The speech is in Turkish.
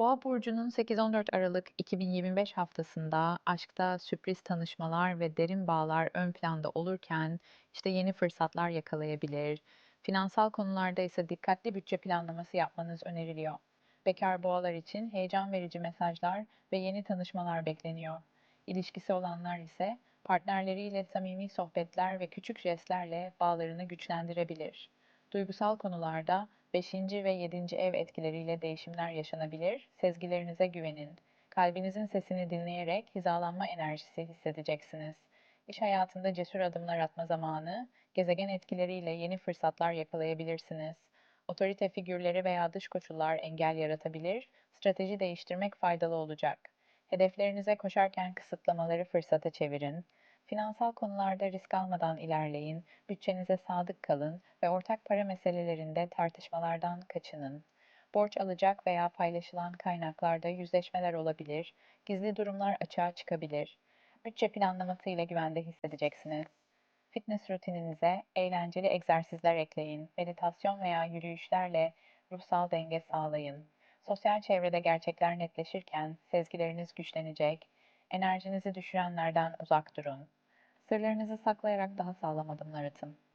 Boğa burcunun 8-14 Aralık 2025 haftasında aşkta sürpriz tanışmalar ve derin bağlar ön planda olurken işte yeni fırsatlar yakalayabilir. Finansal konularda ise dikkatli bütçe planlaması yapmanız öneriliyor. Bekar boğalar için heyecan verici mesajlar ve yeni tanışmalar bekleniyor. İlişkisi olanlar ise partnerleriyle samimi sohbetler ve küçük jestlerle bağlarını güçlendirebilir. Duygusal konularda beşinci ve yedinci ev etkileriyle değişimler yaşanabilir. Sezgilerinize güvenin. Kalbinizin sesini dinleyerek hizalanma enerjisi hissedeceksiniz. İş hayatında cesur adımlar atma zamanı, gezegen etkileriyle yeni fırsatlar yakalayabilirsiniz. Otorite figürleri veya dış koşullar engel yaratabilir, strateji değiştirmek faydalı olacak. Hedeflerinize koşarken kısıtlamaları fırsata çevirin. Finansal konularda risk almadan ilerleyin, bütçenize sadık kalın ve ortak para meselelerinde tartışmalardan kaçının. Borç alacak veya paylaşılan kaynaklarda yüzleşmeler olabilir, gizli durumlar açığa çıkabilir. Bütçe planlaması ile güvende hissedeceksiniz. Fitness rutininize eğlenceli egzersizler ekleyin. Meditasyon veya yürüyüşlerle ruhsal denge sağlayın. Sosyal çevrede gerçekler netleşirken sezgileriniz güçlenecek. Enerjinizi düşürenlerden uzak durun. Sırlarınızı saklayarak daha sağlam adımlar atın.